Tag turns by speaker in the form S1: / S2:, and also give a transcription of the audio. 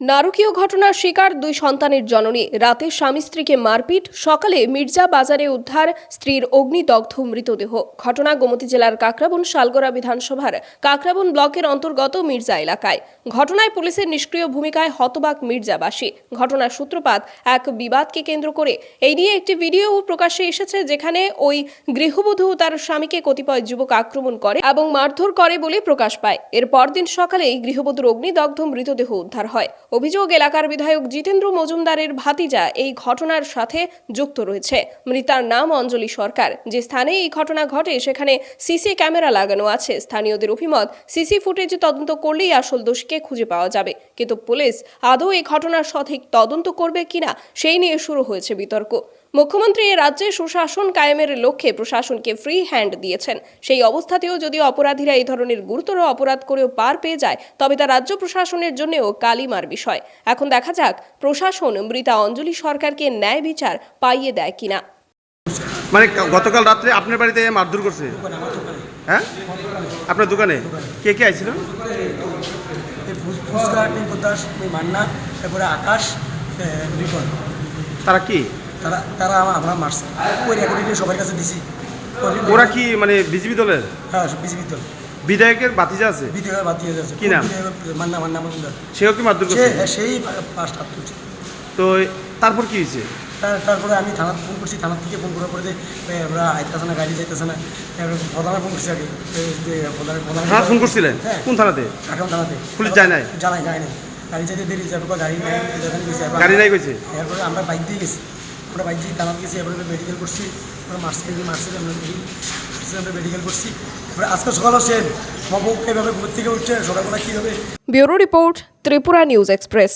S1: নারকীয় ঘটনার শিকার দুই সন্তানের জননী। রাতে স্বামী স্ত্রীকে মারপিট, সকালে মির্জা বাজারে উদ্ধার, স্ত্রীর অগ্নিদগ্ধ মৃতদেহ। ঘটনা গোমতী জেলার কাকরাবন শালগড়া বিধানসভার কাকরাবন ব্লকের অন্তর্গত মির্জা এলাকায়। ঘটনায় পুলিশের নিষ্ক্রিয় ভূমিকায় হতবাক মির্জাবাসী। ঘটনার সূত্রপাত এক বিবাদকে কেন্দ্র করে। এই নিয়ে একটি ভিডিও প্রকাশ্যে এসেছে যেখানে ওই গৃহবধূ তার স্বামীকে কতিপয় যুবক আক্রমণ করে এবং মারধর করে বলে প্রকাশ পায়। এর পরদিন সকালেই গৃহবধূর অগ্নিদগ্ধ মৃতদেহ উদ্ধার হয়। অভিযোগ, এলাকার বিধায়ক জিতেন্দ্র মজুমদারের ভাতিজা এই ঘটনার সাথে যুক্ত রয়েছে। মৃতার নাম অঞ্জলি সরকার। যে স্থানে এই ঘটনা ঘটে, সেখানে সিসি ক্যামেরা লাগানো আছে। স্থানীয়দের অভিমত, সিসি ফুটেজ তদন্ত করলেই আসল দোষীকে খুঁজে পাওয়া যাবে। কিন্তু পুলিশ আদৌ এই ঘটনার সঠিক তদন্ত করবে কিনা, সেই নিয়ে শুরু হয়েছে বিতর্ক। মুখ্যমন্ত্রী এ রাজ্যে সুশাসন কায়েমের লক্ষ্যে প্রশাসনকে ফ্রি হ্যান্ড দিয়েছেন। সেই অবস্থাতেও যদি অপরাধীরা এই ধরনের গুরুতর অপরাধ করেও পার পেয়ে যায়, তবে তা রাজ্য প্রশাসনের জন্যও কালিমার বিষয়। এখন দেখা যাক প্রশাসন মৃতা অঞ্জলি সরকারকে ন্যায় বিচার পাইয়ে দেয় কিনা।
S2: মানে গতকাল রাত্রে আপনার বাড়িতে মারধর করছে? হ্যাঁ? আপনার দোকানে? কে কে আইছিল?
S3: এই ফুচকা টিঙ্কু দাস মান্না তারপরে আকাশ রিপন
S2: তারা কি?
S3: তারা তারা আমা- আমরা মারছে। ওই রেকর্ডিং সবার কাছে দিছি
S2: ওরা কি মানে বিজেপি দলের?
S3: হ্যাঁ বিজেপি দল।
S2: বিধায়কের বাতিজা আছে?
S3: বিধায়ক বাদ দিয়ে যাচ্ছে
S2: কি নাম?
S3: মান্না মান্না মজুমদার।
S2: সেও কি মারধর করছে?
S3: সেই পাঁচ তুলছে
S2: তো তারপর কি হয়েছে?
S3: তারপরে আমি থানাতে ফোন করছি থানার থেকে ফোন করার পরে যে আমরা আইতেছে না গাড়ি যাইতেছে না এবার প্রধানে ফোন করছি আগে। প্রধানে
S2: ফোন করছিলেন?
S3: হ্যাঁ।
S2: কোন থানাতে?
S3: কাকাম থানাতে।
S2: পুলিশ যায় নাই?
S3: জানাই যায় নাই। গাড়ি যাইতে দেরি যাবে গাড়ি নাই গেছি
S2: গাড়ি নাই কইছে?
S3: এরপরে আমরা বাইক দিয়ে গেছি। আমরা বাইক দিয়ে টানাতে গেছি এরপরে মেডিকেল করছি। আমরা মার্চকে গিয়ে মার্চে আমরা আমরা মেডিকেল করছি। এবার আজকে সকাল সেম মা বউ এভাবে ঘুর থেকে উঠছে, সকালবেলা কীভাবে?
S1: Bureau report Tripura news express.